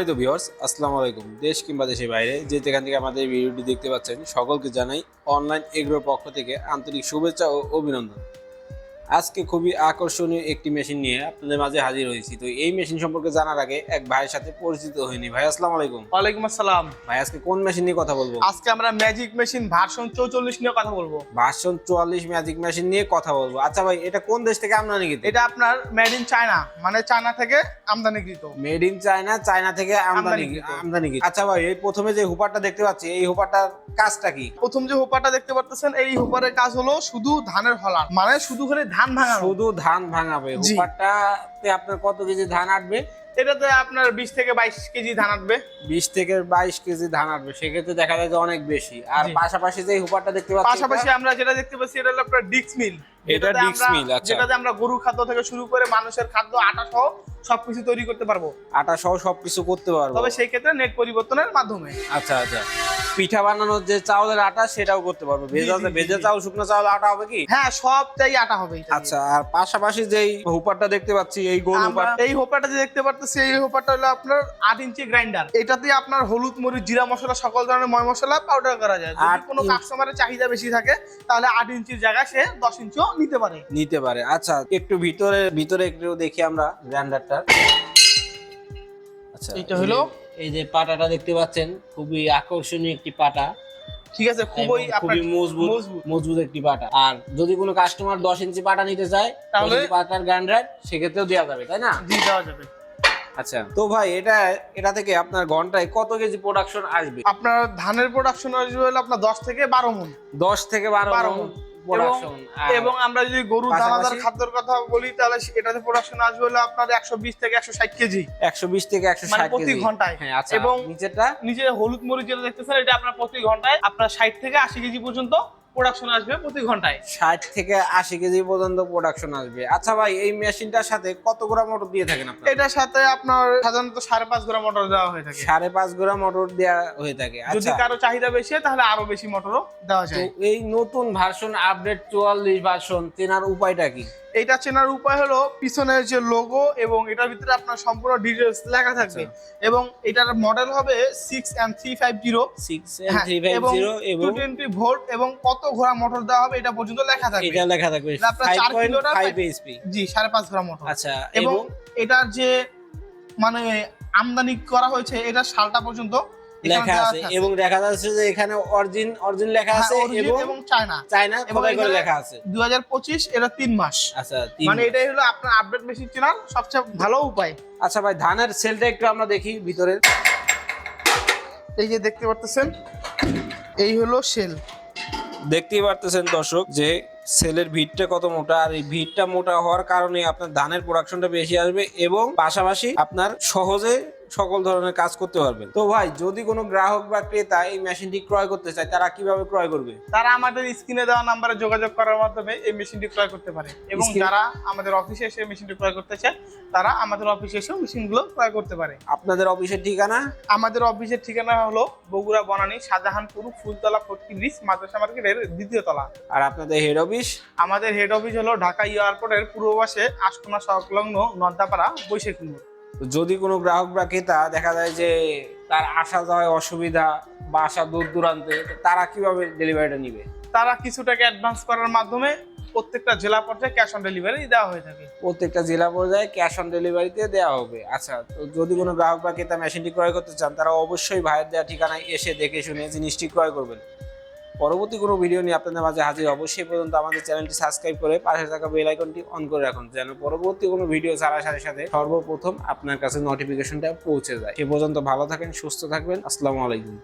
সম্মানিত ভিওর্স আসসালামু আলাইকুম। দেশ কিংবা দেশের বাইরে যে যেখান থেকে আমাদের ভিডিওটি দেখতে পাচ্ছেন, সকলকে জানাই অনলাইন এগ্রোর পক্ষ থেকে আন্তরিক শুভেচ্ছা ও অভিনন্দন। আজকে খুবই আকর্ষণীয় একটি মেশিন নিয়ে আপনাদের মাঝে হাজির হয়েছি। তো এই মেশিন সম্পর্কে জানার আগে এক ভাইয়ের সাথে পরিচিত হয়নি ভাই আসসালামু আলাইকুম। ওয়ালাইকুম আসসালাম। ভাই আজকে কোন মেশিন নিয়ে কথা বলব? আজকে আমরা ম্যাজিক মেশিন ভার্সন চৌচল্লিশ নিয়ে কথা বলব। ভার্সন চুয়াল্লিশ ম্যাজিক মেশিন নিয়ে কথা বলব। আচ্ছা ভাই এটা কোন দেশ থেকে আমদানিকৃত এটা আপনার মেড ইন চায়না মানে চায়না থেকে আমদানিকৃত মেড ইন চায়না চায়না থেকে আমদানি আমদানিকৃত। আমদানিকৃত আচ্ছা ভাই এই প্রথমে যে হুপারটা দেখতে পাচ্ছি এই হুপারটার কাজটা কি? প্রথম যে হোপারটা দেখতে পারতেছেন এই হোপারের কাজ হলো শুধু ধানের ফলান মানে শুধু করে ধান ভাঙা শুধু ধান ভাঙাবে। হুপারটাতে আপনার কত কেজি ধান আটবে? এটাতে আপনার বিশ থেকে বাইশ কেজি ধান আসবে বিশ থেকে বাইশ কেজি ধান আটবে। সেক্ষেত্রে দেখা যায় যে অনেক বেশি। আর পাশাপাশি যে হুপারটা দেখতে পাচ্ছি পাশাপাশি আমরা যেটা দেখতে পাচ্ছি এটা হলো আপনার ডিক্স মিল। এটা যেটাতে ডিক্স আমরা- মিল, আচ্ছা। যেটাতে আমরা গরু খাদ্য থেকে শুরু করে মানুষের খাদ্য আটা সহ সবকিছু তৈরি করতে পারব। আটা সহ সবকিছু করতে পারব। তবে সেই ক্ষেত্রে নেট পরিবর্তনের মাধ্যমে। আচ্ছা আচ্ছা। পিঠা বানানোর যে চাউলের আটা সেটাও করতে পারব। ভেজা চাউল শুকনো চাউল আটা হবে কি? হ্যাঁ সবটাই আটা হবে আচ্ছা আর পাশাপাশি যেই হুপারটা দেখতে পাচ্ছি এই গোল এই হোপাটা যে দেখতে পারতেছি এই হোপারটা হলো আপনার আট ইঞ্চি গ্রাইন্ডার এটাতে আপনার হলুদ মরিচ জিরা মশলা সকল ধরনের ময় মশলা পাউডার করা যায়। যদি আট কোনো কাস্টমারের চাহিদা বেশি থাকে তাহলে আট ইঞ্চির জায়গায় সে দশ ইঞ্চিও নিতে পারে। নিতে পারে। আচ্ছা একটু ভিতরে ভিতরে একটু দেখি আমরা গ্রাইন্ডারটা আচ্ছা এটা হলো? এই যে পাটাটা দেখতে পাচ্ছেন খুবই আকর্ষণীয় একটি পাটা। ঠিক আছে খুবই খুবই মজবুত মজবুত। একটি পাটা। আর যদি কোনো কাস্টমার দশ ইঞ্চি পাটা নিতে চায় তাহলে? পাটার গ্রাইন্ডার সেক্ষেত্রেও দেওয়া যাবে তাই না? জি দেওয়া যাবে। আচ্ছা তো ভাই এটা এটা থেকে আপনার ঘন্টায় কত কেজি প্রোডাকশন আসবে? আপনার ধানের প্রোডাকশন আসবে হলো আপনার দশ থেকে বারো মন। দশ থেকে বারো মণ। প্রোডাকশন এবং আমরা যদি গরু দানাদার খাদ্যের কথা বলি তাহলে এটাতে প্রোডাকশন আসবে হলো আপনার একশো বিশ থেকে একশো ষাট কেজি। একশো বিশ থেকে একশো মানে প্রতি ঘন্টায়। হ্যাঁ আচ্ছা এবং নিচেটা নিচে হলুদ মরিচ যেটা দেখতেছেন এটা আপনার প্রতি ঘন্টায় আপনার ষাট থেকে আশি কেজি পর্যন্ত প্রোডাকশন আসবে প্রতি ঘন্টায়। ষাট থেকে আশি কেজি পর্যন্ত প্রোডাকশন আসবে। আচ্ছা ভাই এই মেশিনটার সাথে কত গ্রাম মোটর দিয়ে থাকেন আপনার? এটার সাথে আপনার সাধারণত সাড়ে পাঁচ গ্রাম মোটর দেওয়া হয়ে থাকে। সাড়ে পাঁচ গ্রাম মোটর দেওয়া হয়ে থাকে যদি আচ্ছা কারও চাহিদা বেশি হয় তাহলে আরও বেশি মোটরও দেওয়া তো যায়। এই নতুন ভার্সন আপডেট চুয়াল্লিশ ভার্সন কেনার উপায়টা কি? এটা চেনার উপায় হলো পিছনের যে লোগো এবং এটার ভিতরে আপনার সম্পূর্ণ ডিটেলস লেখা থাকবে। এবং এটার মডেল হবে six M three five zero six এবং টু এবং টোয়েন্টি ভোল্ট এবং কত ঘোড়া মোটর দেওয়া হবে এটা পর্যন্ত লেখা থাকবে। এটা লেখা থাকবে আপনার চার কিলোটা জি সাড়ে পাঁচ গ্রাম মোটর আচ্ছা এবং এটার যে মানে আমদানি করা হয়েছে এটা সালটা পর্যন্ত লেখা আছে এবং দেখা যাচ্ছে যে এখানে অরিজিন অরিজিন লেখা হ্যাঁ, আছে এবং চায়না। চায়না খোদাই করে লেখা আছে। দুই হাজার পঁচিশ এটা তিন মাস। আচ্ছা মানে এটাই হলো আপনার আপডেট মেশিন চেনার সবচেয়ে ভালো উপায়। আচ্ছা ভাই ধানের সেলটা একটু আমরা দেখি ভিতরে এই যে দেখতে পারতেছেন এই হলো সেল দেখতেই পারতেছেন দর্শক যে সেলের ভিড়টা কত মোটা আর এই ভিড়টা মোটা হওয়ার কারণে আপনার ধানের প্রোডাকশনটা বেশি আসবে এবং পাশাপাশি আপনার সহজে সকল ধরনের কাজ করতে পারবেন। তো ভাই যদি কোনো গ্রাহক বা ক্রেতা এই মেশিনটি ক্রয় করতে চায় তারা কীভাবে ক্রয় করবে? তারা আমাদের স্ক্রিনে দেওয়া নাম্বারে যোগাযোগ করার মাধ্যমে এই মেশিনটি ক্রয় করতে পারে। এবং যারা আমাদের অফিসে এসে মেশিনটি ক্রয় করতে চায় তারা আমাদের অফিসে এসেও মেশিনগুলো ক্রয় করতে পারে। আপনাদের অফিসের ঠিকানা? আমাদের অফিসের ঠিকানা হলো বগুড়া বনানী শাহজাহানপুর ফুলতলা ফটকি ব্রিজ মাদ্রাসা মার্কেটের দ্বিতীয় তলা। আর আপনাদের হেড অফিস আমাদের হেড অফিস হলো ঢাকা এয়ারপোর্টের পূর্ব পাশে আশকোনা সংলগ্ন নদ্দাপাড়া বৈশাখী মোড়। যদি কোনো গ্রাহক বা ক্রেতা দেখা যায় যে তার আসা যাওয়ায় অসুবিধা বা আসা দূর দূরান্তে তারা কীভাবে ডেলিভারিটা নিবে? তারা কিছু টাকা অ্যাডভান্স করার মাধ্যমে প্রত্যেকটা জেলা পর্যায়ে ক্যাশ অন ডেলিভারি দেওয়া হয়ে থাকে। প্রত্যেকটা জেলা পর্যায়ে ক্যাশ অন ডেলিভারিতে দেওয়া হবে। আচ্ছা তো যদি কোনো গ্রাহক বা ক্রেতা মেশিনটি ক্রয় করতে চান তারা অবশ্যই ভাইয়ের দেওয়া ঠিকানায় এসে দেখে শুনে জিনিসটি ক্রয় করবেন। পরবর্তী কোনো ভিডিও নিয়ে আপনাদের মাঝে হাজির অবশ্যই পর্যন্ত আমাদের চ্যানেলটি সাবস্ক্রাইব করে পাশে থাকা বেল আইকনটি অন করে রাখুন, যেন পরবর্তী কোনো ভিডিও ছাড়ার সাথে সাথে সর্বপ্রথম আপনার কাছে নোটিফিকেশনটা পৌঁছে যায়। সে পর্যন্ত ভালো থাকেন, সুস্থ থাকবেন। আসসালামু আলাইকুম।